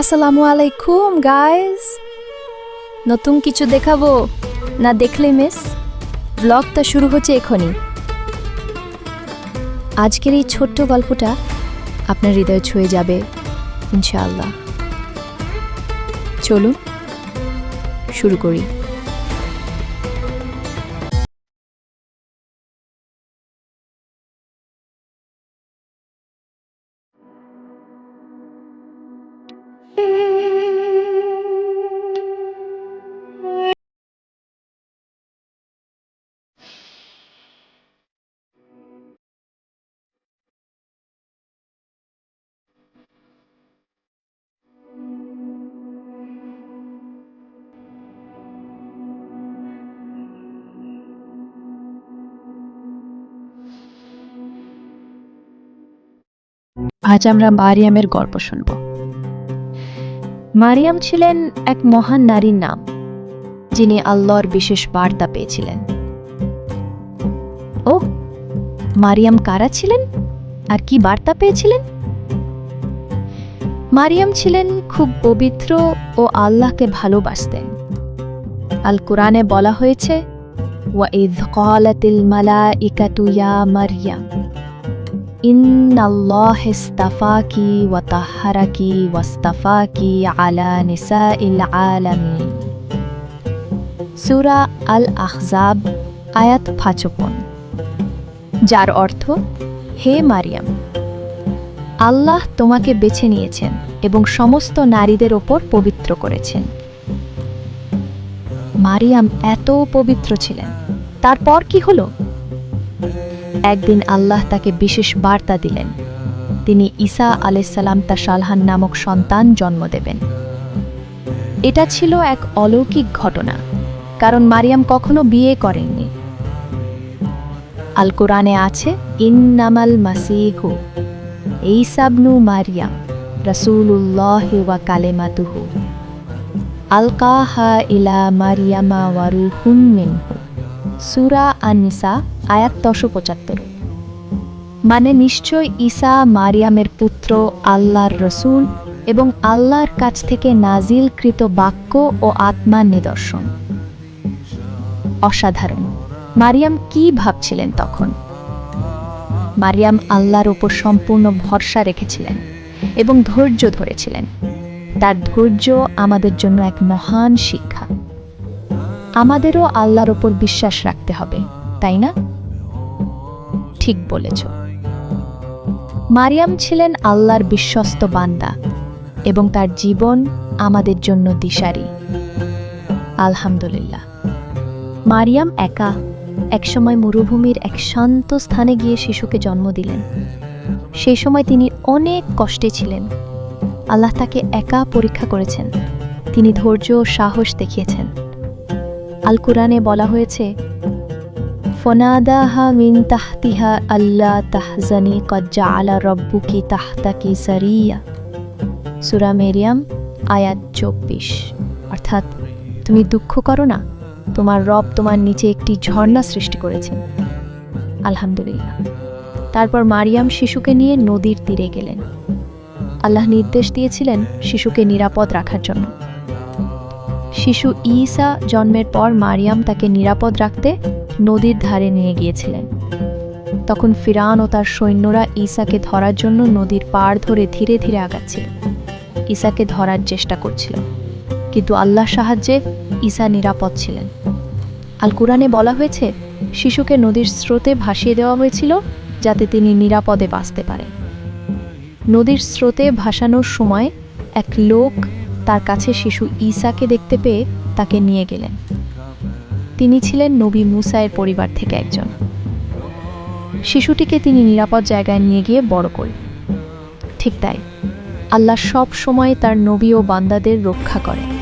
আসসালামু আলাইকুম গাইস নতুন কিছু দেখাবো? না দেখলে মিস ব্লগটা শুরু হচ্ছে এখনই। আজকের এই ছোট্ট গল্পটা আপনার হৃদয় ছুঁয়ে যাবে, ইনশাআল্লাহ। চলুন, শুরু করি। আজ আমরা মারিয়ামের গল্প শুনব। মারিয়াম ছিলেন এক মহান নারীর নাম, যিনি আল্লাহর বিশেষ বার্তা পেয়েছিলেন। ও, মারিয়াম কারা ছিলেন? আর কি বার্তা পেয়েছিলেন? মারিয়াম ছিলেন খুব পবিত্র ও আল্লাহকে ভালোবাসতেন। আল কোরআনে বলা হয়েছে ওয়াইদ ক্বালাতিল মালাইকাতু ইয়া মারিয়াম। إن الله اصطفاكِ وطهركِ واصطفاكِ على نساء العالمين সুরা আল আহজাব আয়াত ফাচপন যার অর্থ হে মারিয়াম আল্লাহ তোমাকে বেছে নিয়েছেন এবং সমস্ত নারীদের ওপর পবিত্র করেছেন মারিয়াম এত পবিত্র ছিলেন তারপর কি হলো একদিন আল্লাহ তাকে বিশেষ বার্তা দিলেন। তিনি ঈসা আলাইসাল্লাম তা সালহান নামক সন্তান জন্ম দেবেন। এটা ছিল এক অলৌকিক ঘটনা, কারণ মারিয়াম কখনো বিয়ে করেননি। আল কোরআনে আছে, ইন্নামাল মাসিহু এইসাবনু মারিয়াম রসুল্লাহ ওয়া কালেমাতুহু। আলকাহা ইলা মারিয়ামা ওয়ারুহুম মিনহু। সুরা আনিসা আয়াত দশো পঁচাত্তর। মানে নিশ্চয় ঈসা মারিয়ামের পুত্র, আল্লাহর রসুল এবং আল্লাহর কাছ থেকে নাজিলকৃত বাক্য ও আত্মার নিদর্শন। অসাধারণ। মারিয়াম কি ভাবছিলেন তখন? মারিয়াম আল্লাহর ওপর সম্পূর্ণ ভরসা রেখেছিলেন এবং ধৈর্য ধরেছিলেন। তার ধৈর্য আমাদের জন্য এক মহান শিক্ষা। আমাদেরও আল্লাহর ওপর বিশ্বাস রাখতে হবে, তাই না? ঠিক বলেছ। মারিয়াম ছিলেন আল্লাহর বিশ্বস্ত বান্দা এবং তার জীবন আমাদের জন্য দিশারি। আলহামদুলিল্লাহ। মারিয়াম একা একসময় মরুভূমির এক শান্ত স্থানে গিয়ে শিশুকে জন্ম দিলেন। সেই সময় তিনি অনেক কষ্টে ছিলেন। আল্লাহ তাকে একা পরীক্ষা করেছেন। তিনি ধৈর্য ও সাহস দেখিয়েছেন। আল কোরআনে বলা হয়েছে, ফনাদাহা মিন তাহতিহা আল্লাহ তাহজানি কজ্জা আলা রব্বুকি তাহতাকি সারিয়া। সুরা মেরিয়াম, আয়াত চব্বিশ। অর্থাৎ, তুমি দুঃখ করো না, তোমার রব তোমার নিচে একটি ঝর্ণা সৃষ্টি করেছেন। আলহামদুলিল্লাহ। তারপর মারিয়াম শিশুকে নিয়ে নদীর তীরে গেলেন। আল্লাহ নির্দেশ দিয়েছিলেন শিশুকে নিরাপদ রাখার জন্য। শিশু ঈসা জন্মের পর মারিয়াম তাকে নিরাপদ রাখতে নদীর ধারে নিয়ে গিয়েছিলেন। তখন ফিরান ও তার সৈন্যরা ঈসাকে ধরার জন্য নদীর পাড় ধরে ধীরে ধীরে আগাচ্ছিল। ঈসাকে ধরার চেষ্টা করছিল, কিন্তু আল্লাহ সাহায্যে ঈসা নিরাপদ ছিলেন। আল কোরআনে বলা হয়েছে, শিশুকে নদীর স্রোতে ভাসিয়ে দেওয়া হয়েছিল যাতে তিনি নিরাপদে বাঁচতে পারেন। নদীর স্রোতে ভাসানোর সময় এক লোক তার কাছে শিশু ঈসাকে দেখতে পেয়ে তাকে নিয়ে গেলেন। তিনি ছিলেন নবী মুসায়ের পরিবার থেকে একজন। শিশুটিকে তিনি নিরাপদ জায়গায় নিয়ে গিয়ে বড় করেন। ঠিক তাই, আল্লাহ সব সময় তার নবী ও বান্দাদের রক্ষা করেন।